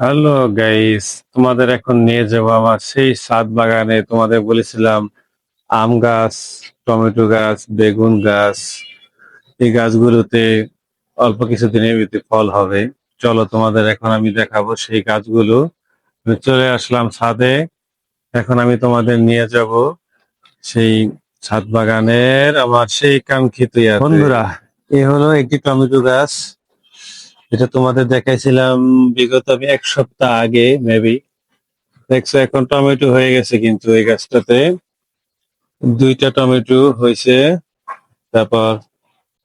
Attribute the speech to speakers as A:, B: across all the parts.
A: Hello guys, তোমাদের এখন নিয়ে যাব আমার সেই সাত বাগানে। তোমাদের বলেছিলাম আম গাছ, টমেটো গাছ, বেগুন গাছ, এই গাছগুলোতে অল্প কিছুদিনের ভিতরে ফল হবে। চলো তোমাদের এখন আমি দেখাবো সেই গাছগুলো। চলে আসলাম ছাদে। এখন আমি তোমাদের নিয়ে যাব সেই ছাদ বাগানের আমার সেই কাঙ্ক্ষিত। বন্ধুরা, এ হলো একটি টমেটো গাছ। এটা তোমাদের দেখাইছিলাম বিগত আমি এক সপ্তাহ আগে মেবি দেখছ, এখন টমেটো হয়ে গেছে কিন্তু এই গাছটাতে। দুইটা টমেটো হয়েছে। তারপর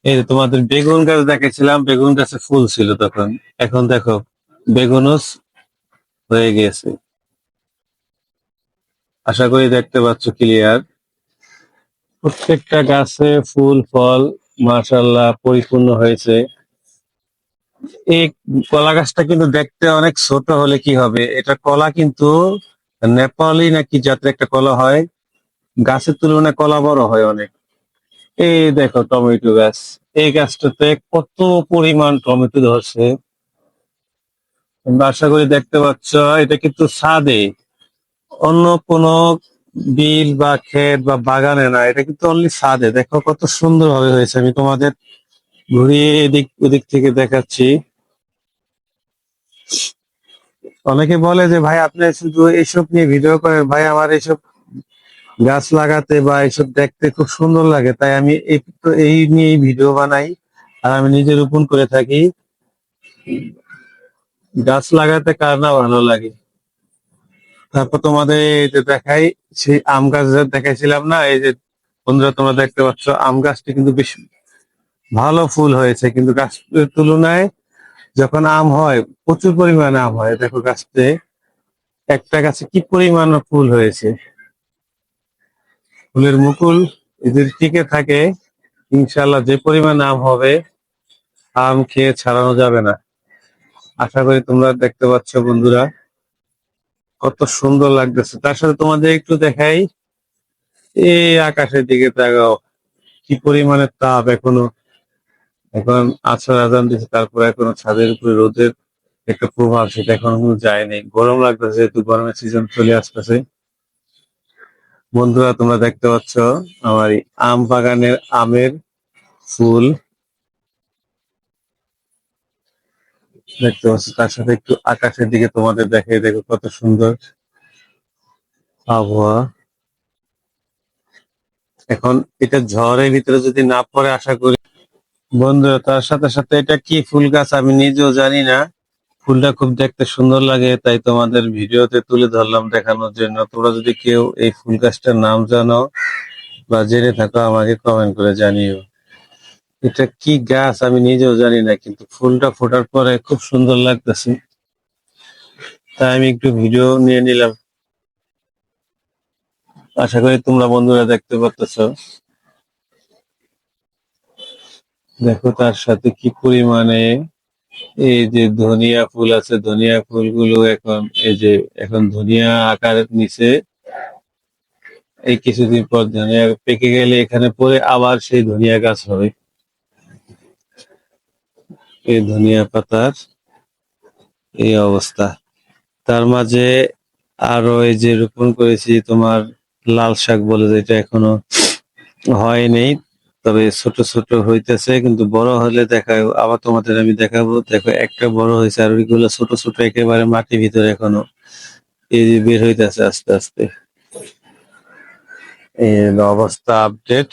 A: এই তোমাদের বেগুন গাছ দেখাইছিলাম, বেগুন গাছে ফুল ছিল তখন। এখন দেখো, বেগুনও হয়ে গেছে। আশা করি দেখতে পাচ্ছ ক্লিয়ার প্রত্যেকটা গাছে ফুল, ফল মাশাল্লাহ পরিপূর্ণ হয়েছে। এই কলা গাছটা কিন্তু দেখতে অনেক ছোট হলে কি হবে? এটা কলা কিন্তু নেপালি নাকি জাতের একটা কলা হয়? গাছের তুলনায় কলা বড় হয় অনেক। এই দেখো টমেটো গাছ। এই গাছটাতে কত পরিমাণ টমেটো ধরছে। আশা করি দেখতে পাচ্ছ, এটা কিন্তু সাদে অন্য কোনো বিল বা ক্ষেত বা বাগানে না, এটা কিন্তু অনলি ছাদে। দেখো কত সুন্দর ভাবে হয়েছে। আমি তোমাদের ঘুরিয়ে এদিক, ওদিক থেকে দেখাচ্ছি। অনেকে বলে যে, ভাই, আপনি শুধু এইসব নিয়ে ভিডিও করেন। ভাই, আমার এইসব গাছ লাগাতে বা এইসব দেখতে খুব সুন্দর লাগে। তাই আমি এই এই নিয়ে ভিডিও বানাই। আর আমি নিজে রোপণ করে থাকি। গাছ লাগাতে কার না ভালো লাগে? তারপর তোমাদের এই যে দেখাই, সেই আম গাছ দেখাইছিলাম না, এই যে বন্ধুরা তোমরা দেখতে পাচ্ছ, আম গাছটি কিন্তু বেশ ভালো ফুল হয়েছে, কিন্তু গাছের তুলনায় যখন আম হয়, প্রচুর পরিমাণে আম হয়। দেখো গাছতে একটা গাছে কি পরিমাণ ফুল হয়েছে? ফুলের মুকুল এদের টিকে থাকে ইনশাল্লাহ যে পরিমাণ আম হবে, আম খেয়ে ছাড়ানো যাবে না। আশা করি তোমরা দেখতে পাচ্ছ বন্ধুরা, কত সুন্দর লাগতেছে। তার সাথে তোমাদের একটু দেখাই, এই আকাশের দিকে তাকাও, কি পরিমাণে তাপ এখনও। এখন আছর আজান দিচ্ছে তারপরে এখনও ছাদের উপরে রোদের একটা প্রভাব, সেটা এখনও যায়নি। গরম লাগতেছে যেহেতু গরমের সিজন চলে আসতেছে। বন্ধুরা, তোমরা দেখতে পাচ্ছ আমার আম বাগানের আমের ফুল। দেখতে পাচ্ছ, তার সাথে একটু আকাশের দিকে তোমাদের দেখাই, দেখো কত সুন্দর আবহাওয়া। এখন এটা ঝড়ের ভিতরে যদি না পড়ে, আশা করি বন্ধুরা তার সাথে সাথে এটা কি ফুল গাছ আমি নিজেও জানি না। ফুলটা খুব দেখতে সুন্দর লাগে, তাই তোমাদের ভিডিওতে তুলে ধরলাম দেখানোর জন্য। তোমরা যদি কেউ এই ফুল গাছটার নাম জানো বা জেনে থাকো, আমাকে কমেন্ট করে জানিও। এটা কি গাছ আমি নিজেও জানি না, কিন্তু ফুলটা ফোটার পরে খুব সুন্দর লাগতেছে। তাই আমি একটু ভিডিও নিয়ে নিলাম। আশা করি তোমরা বন্ধুরা দেখতে পাচ্ছ দেখো তার সাথে কি পরিমাণে এই যে ধনিয়া ফুল আছে, ধনিয়া ফুলগুলো এখন, এই যে এখন ধনিয়া আকারের নিচে এই কিছুদিন পর ধনিয়া পেকে গেলে এখানে পরে আবার সেই ধনিয়া গাছ হবে। এই ধনিয়া পাতার এই অবস্থা। তার মাঝে আরও এই যে রোপণ করেছি তোমার লাল শাক বলে, যেটা এখনও হয়নি। তবে ছোট ছোট হইতেছে, কিন্তু বড় হলে দেখা আবার তোমাদের আমি দেখাবো। দেখো, একটা বড় হয়েছে আর ওইগুলো ছোট ছোট একেবারে মাটির ভিতরে এখনও এই বের হইতেছে আস্তে আস্তে। অবস্থা আপডেট